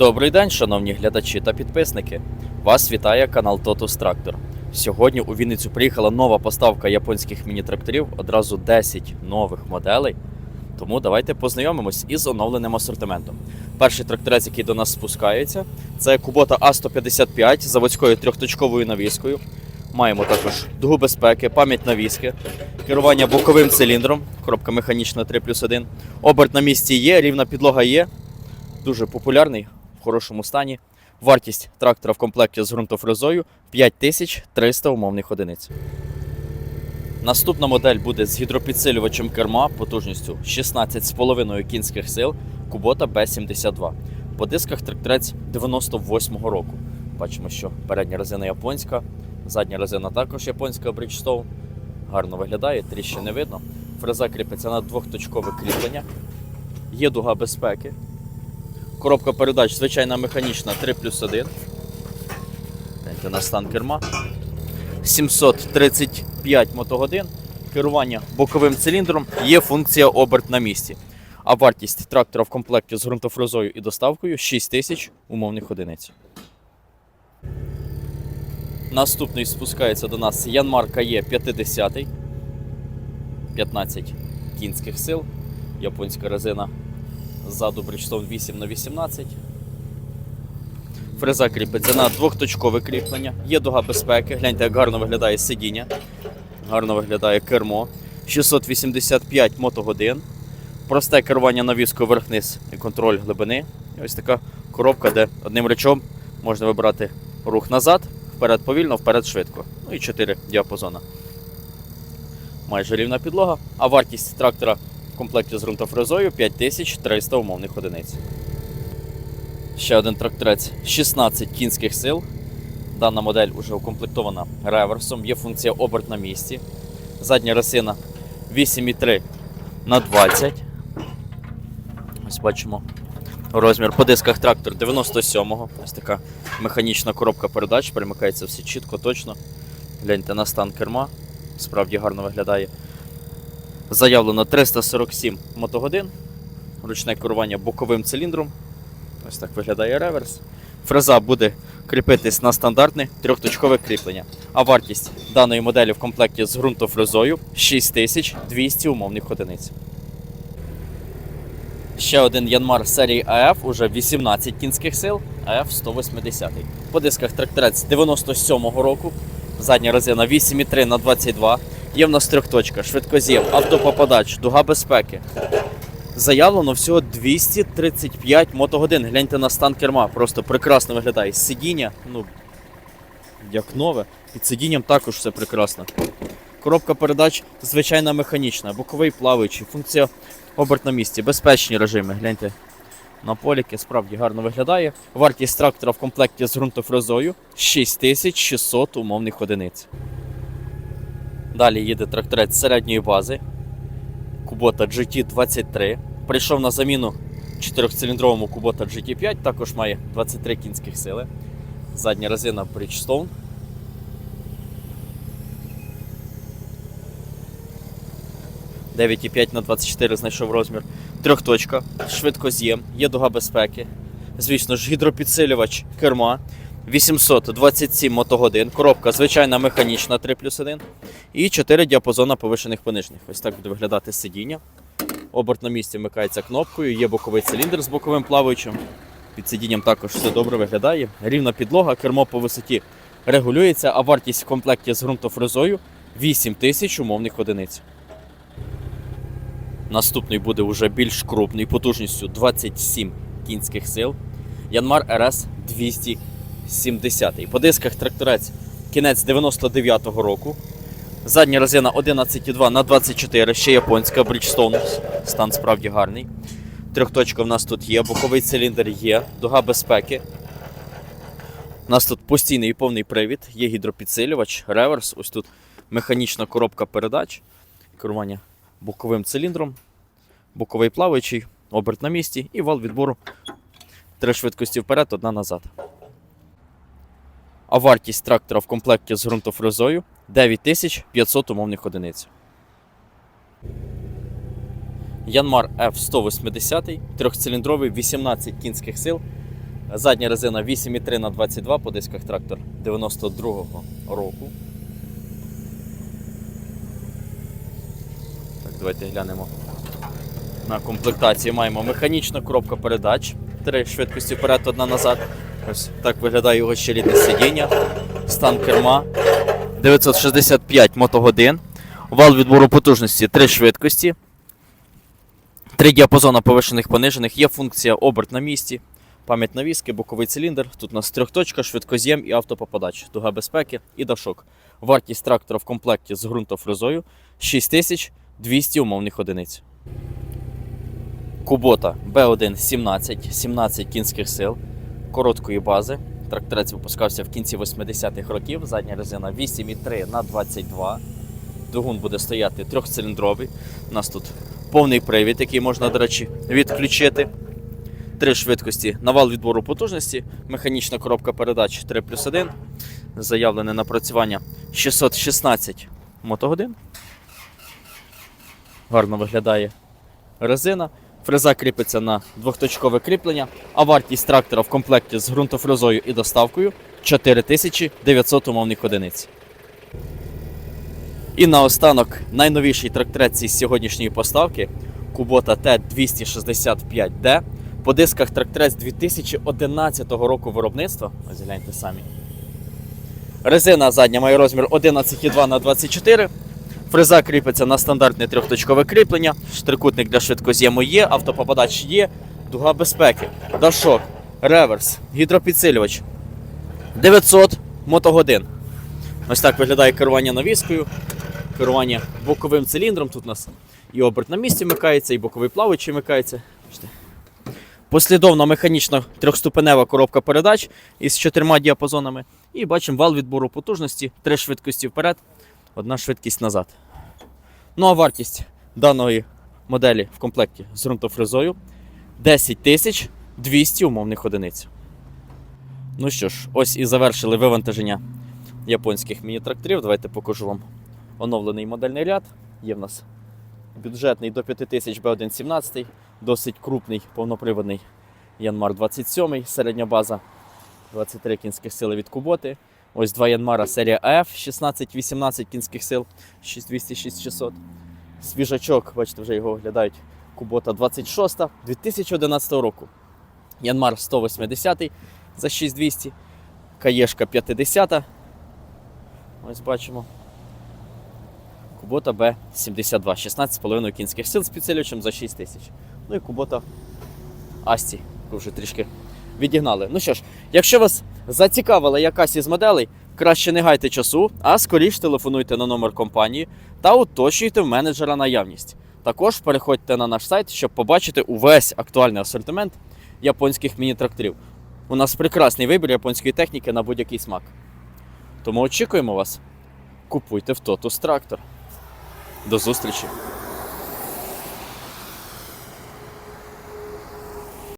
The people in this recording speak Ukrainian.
Добрий день, шановні глядачі та підписники. Вас вітає канал Totus Tractor. Сьогодні у Вінницю приїхала нова поставка японських міні-тракторів, одразу 10 нових моделей. Тому давайте познайомимось із оновленим асортиментом. Перший тракторець, який до нас спускається, це Kubota A155 з заводською трьохточковою навіскою. Маємо також дугу безпеки, пам'ять навіски, керування боковим циліндром, коробка механічна 3 плюс 1. Оберт на місці є, рівна підлога є. Дуже популярний, в хорошому стані. Вартість трактора в комплекті з ґрунтофрезою 5300 умовних одиниць. Наступна модель буде з гідропідсилювачем керма потужністю 16,5 кінських сил Kubota B72. По дисках тракторець 98-го року. Бачимо, що передня резина японська, задня резина також японська Bridgestone. Гарно виглядає, тріщин не видно. Фреза кріпиться на двохточкове кріплення. Є дуга безпеки. Коробка передач звичайна механічна 3 плюс 1. Гляньте на стан керма. 735 мотогодин. Керування боковим циліндром. Є функція оберт на місці. А вартість трактора в комплекті з ґрунтофрезою і доставкою 6 тисяч умовних одиниць. Наступний спускається до нас Янмар Кає 50 15 кінських сил. Японська резина Ззаду Bridgestone 8 на 18 Фреза кріпиться на двохточкове кріплення. Є дуга безпеки. Гляньте, як гарно виглядає сидіння. Гарно виглядає кермо. 685 мотогодин. Просте керування навіскою верх-низ і контроль глибини. Ось така коробка, де одним речом можна вибрати рух назад, вперед повільно, вперед швидко. Ну і 4 діапазона. Майже рівна підлога. А вартість трактора комплекті з ґрунтофрезою 5300 умовних одиниць. Ще один тракторець 16 кінських сил. Дана модель вже укомплектована реверсом, є функція оберт на місці. Задня ресина 8,3 на 20. Ось бачимо розмір по дисках трактор 97-го. Ось така механічна коробка передач, перемикається все чітко, точно. Гляньте на стан керма, справді гарно виглядає. Заявлено 347 мотогодин, ручне керування боковим циліндром. Ось так виглядає реверс. Фреза буде кріпитись на стандартне трьохточкове кріплення. А вартість даної моделі в комплекті з ґрунтофрезою 6200 умовних одиниць. Ще один Янмар серії АФ, уже 18 кінських сил, АФ 180. По дисках тракторець 97-го року. Задня резина 8,3 на 22. Є в нас трьохточка, швидкоз'єм, автопопадач, дуга безпеки. Заявлено всього 235 мотогодин. Гляньте на стан керма, просто прекрасно виглядає. Сидіння, ну, як нове. Під сидінням також все прекрасно. Коробка передач звичайна механічна, боковий плаваючий, функція оберт на місці, безпечні режими. Гляньте на поліки, справді гарно виглядає. Вартість трактора в комплекті з ґрунтофрезою 6600 умовних одиниць. Далі їде тракторець середньої бази. Kubota GT23. Прийшов на заміну 4-циліндровому Kubota GT5, також має 23 кінських сили. Задня резина Bridgestone. «9,5 на 24 знайшов розмір. Трьохточка, швидкоз'єм, є дуга безпеки. Звісно ж, гідропідсилювач керма. 827 мотогодин. Коробка звичайна механічна 3 плюс 1. І 4 діапазона повишених понижених. Ось так буде виглядати сидіння. Оберт на місці вмикається кнопкою, є боковий циліндр з боковим плаваючим. Під сидінням також все добре виглядає. Рівна підлога, кермо по висоті регулюється, а вартість в комплекті з ґрунтофрезою 8 тисяч умовних одиниць. Наступний буде вже більш крупний, потужністю 27 кінських сил. Янмар РС 270. По дисках тракторець кінець 99-го року. Задня резина 11,2 на 24, ще японська Bridgestone. Стан справді гарний. Трьохточка в нас тут є, боковий циліндр є, дуга безпеки. У нас тут постійний і повний привід, є гідропідсилювач, реверс. Ось тут механічна коробка передач, керування боковим циліндром, боковий плаваючий, оберт на місці і вал відбору. Три швидкості вперед, одна назад. А вартість трактора в комплекті з ґрунтофрезою 9500 умовних одиниць. Янмар F180, трьохциліндровий 18 кінських сил, Задня резина 8,3 на 22 по дисках трактор 92-го року. Так, давайте глянемо. На комплектації маємо механічна коробка передач. Три швидкості вперед, одна назад. Ось так виглядає його щелідне сидіння. Стан керма. 965 мотогодин. Вал відбору потужності 3 швидкості. Три діапазона повишених понижених. Є функція оберт на місці, пам'ять навіски, боковий циліндр. Тут у нас трьохточка, швидкоз'єм і автопопадач, дуга безпеки і дашок. Вартість трактора в комплекті з ґрунтофрезою 6200 умовних одиниць. Кубота B1 17, 17 кінських сил, короткої бази. Тракторець випускався в кінці 80-х років. Задня резина 8,3 на 22. Двигун буде стояти трьохциліндровий. У нас тут повний привід, який можна, до речі, відключити. Три швидкості, навал відбору потужності, механічна коробка передач 3 плюс 1. Заявлене напрацювання 616 мотогодин. Гарно виглядає резина. Фреза кріпиться на двохточкове кріплення, а вартість трактора в комплекті з ґрунтофрезою і доставкою 4900 умовних одиниць. І наостанок найновіший тракторець із сьогоднішньої поставки Kubota T265D. По дисках тракторець 2011 року виробництва. Ось гляньте самі. Резина задня має розмір 11,2 на 24 Фреза кріпиться на стандартне трьохточкове кріплення, штрикутник для швидкоз'єму є, автопопадач є, дуга безпеки, дашок, реверс, гідропідсилювач. 900 мотогодин. Ось так виглядає керування навіскою, керування боковим циліндром. Тут у нас і оберт на місці вмикається, і боковий плаваючий вмикається. Послідовна механічна трьохступенева коробка передач із чотирма діапазонами. І бачимо вал відбору потужності, три швидкості вперед, одна швидкість назад. Ну а вартість даної моделі в комплекті з ґрунтофрезою 10 тисяч 200 умовних одиниць. Ну що ж, ось і завершили вивантаження японських міні-тракторів. Давайте покажу вам оновлений модельний ряд. Є в нас бюджетний до 5000 B117, досить крупний повноприводний Янмар 27, середня база 23 кінських сили від Куботи. Ось два Янмара серія F, 16-18 кінських сил, 6200-6600. Свіжачок, бачите, вже його оглядають. Кубота 26 2011 року. Янмар 180 за 6200. Каєшка 50. Ось бачимо. Кубота Б72, 16,5 кінських сил з підсилювачем за 6 тисяч. Ну і Кубота Асті, вже трішки відігнали. Ну що ж, якщо вас зацікавила якась із моделей, краще не гайте часу, а скоріш телефонуйте на номер компанії та уточнюйте в менеджера наявність. Також переходьте на наш сайт, щоб побачити увесь актуальний асортимент японських міні-тракторів. У нас прекрасний вибір японської техніки на будь-який смак. Тому очікуємо вас. Купуйте в Тотус трактор. До зустрічі!